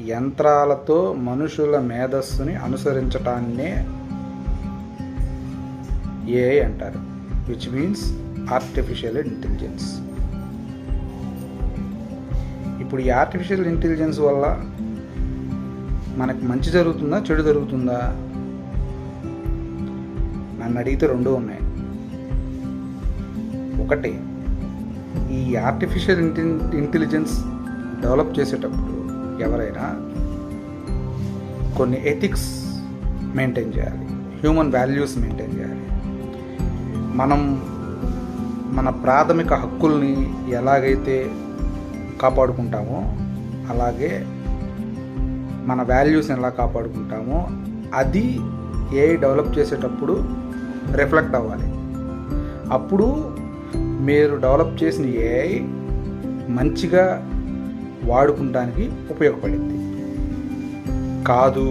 యంత్రాలతో మనుషుల మేధస్సుని అనుసరించటాన్నే ఏఐ అంటారు విచ్ మీన్స్ ఆర్టిఫిషియల్ ఇంటెలిజెన్స్ ఇప్పుడు ఈ ఆర్టిఫిషియల్ ఇంటెలిజెన్స్ వల్ల మనకు మంచి జరుగుతుందా చెడు జరుగుతుందా? నన్ను అడిగితే రెండు ఉన్నాయి. ఒకటి ఈ ఆర్టిఫిషియల్ ఇంటె ఇంటెలిజెన్స్ డెవలప్ చేసేటప్పుడు ఎవరైనా కొన్ని ఎథిక్స్ మెయింటైన్ చేయాలి. హ్యూమన్ వాల్యూస్ మెయింటైన్ చేయాలి. మనం మన ప్రాథమిక హక్కుల్ని ఎలాగైతే కాపాడుకుంటామో అలాగే మన వాల్యూస్ని ఎలా కాపాడుకుంటామో అది ఏ డెవలప్ చేసేటప్పుడు రిఫ్లెక్ట్ అవ్వాలి. అప్పుడు మీరు డెవలప్ చేసిన ఏఐ మంచిగా వాడుకుంటానికి ఉపయోగపడింది. కాదు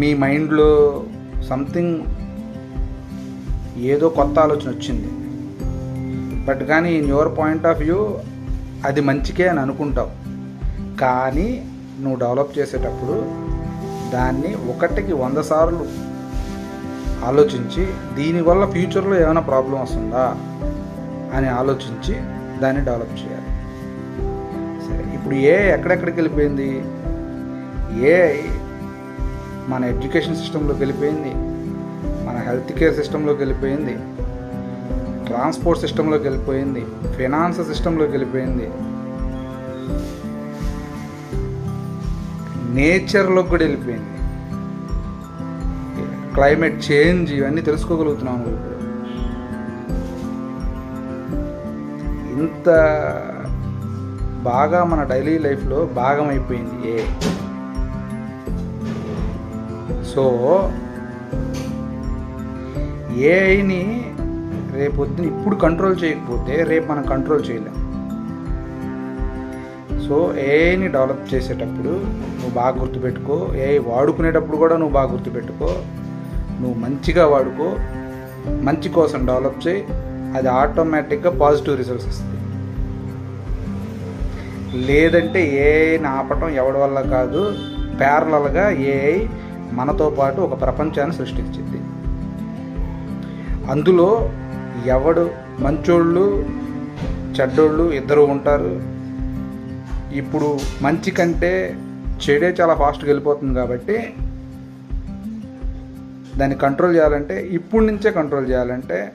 మీ మైండ్లో సంథింగ్ ఏదో కొత్త ఆలోచన వచ్చింది. బట్ కానీ in your point of view అది మంచికే అని అనుకుంటావు. కానీ నువ్వు డెవలప్ చేసేటప్పుడు దాన్ని ఒకటికి వంద సార్లు ఆలోచించి దీనివల్ల ఫ్యూచర్లో ఏమైనా ప్రాబ్లం వస్తుందా అని ఆలోచించి దాన్ని డెవలప్ చేయాలి. ఇప్పుడు ఏ ఎక్కడెక్కడికి వెళ్ళిపోయింది? ఏ మన ఎడ్యుకేషన్ సిస్టంలోకి వెళ్ళిపోయింది? మన హెల్త్ కేర్ సిస్టంలోకి వెళ్ళిపోయింది? ట్రాన్స్పోర్ట్ సిస్టంలోకి వెళ్ళిపోయింది? ఫినాన్స్ సిస్టంలోకి వెళ్ళిపోయింది? నేచర్లోకి కూడా వెళ్ళిపోయింది. క్లైమేట్ చేంజ్ ఇవన్నీ తెలుసుకోగలుగుతున్నాం ఇప్పుడు. ఇంత బాగా మన డైలీ లైఫ్లో భాగం అయిపోయింది ఏ. సో ఏఐని రేపొద్దున ఇప్పుడు కంట్రోల్ చేయకపోతే రేపు మనం కంట్రోల్ చేయలేం. సో ఏఐని డెవలప్ చేసేటప్పుడు నువ్వు బాగా గుర్తుపెట్టుకో. ఏఐ వాడుకునేటప్పుడు కూడా నువ్వు బాగా గుర్తుపెట్టుకో. నువ్వు మంచిగా వాడుకో. మంచి కోసం డెవలప్ చేయి. అది ఆటోమేటిక్గా పాజిటివ్ రిజల్ట్స్ వస్తుంది లేదంటే ఏఐని ఆపటం ఎవడి వల్ల కాదు ప్యారలల్గా ఏఐ మనతో పాటు ఒక ప్రపంచాన్ని సృష్టించింది. అందులో ఎవడు మంచోళ్ళు చెడ్డోళ్ళు ఇద్దరు ఉంటారు. ఇప్పుడు మంచి కంటే చెడే చాలా ఫాస్ట్గా వెళ్ళిపోతుంది కాబట్టి దాన్ని కంట్రోల్ చేయాలంటే ఇప్పటి నుంచే కంట్రోల్ చేయాలంటే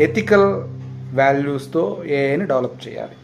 ఎథికల్ వాల్యూస్తో ఏఐని డెవలప్ చేయాలి.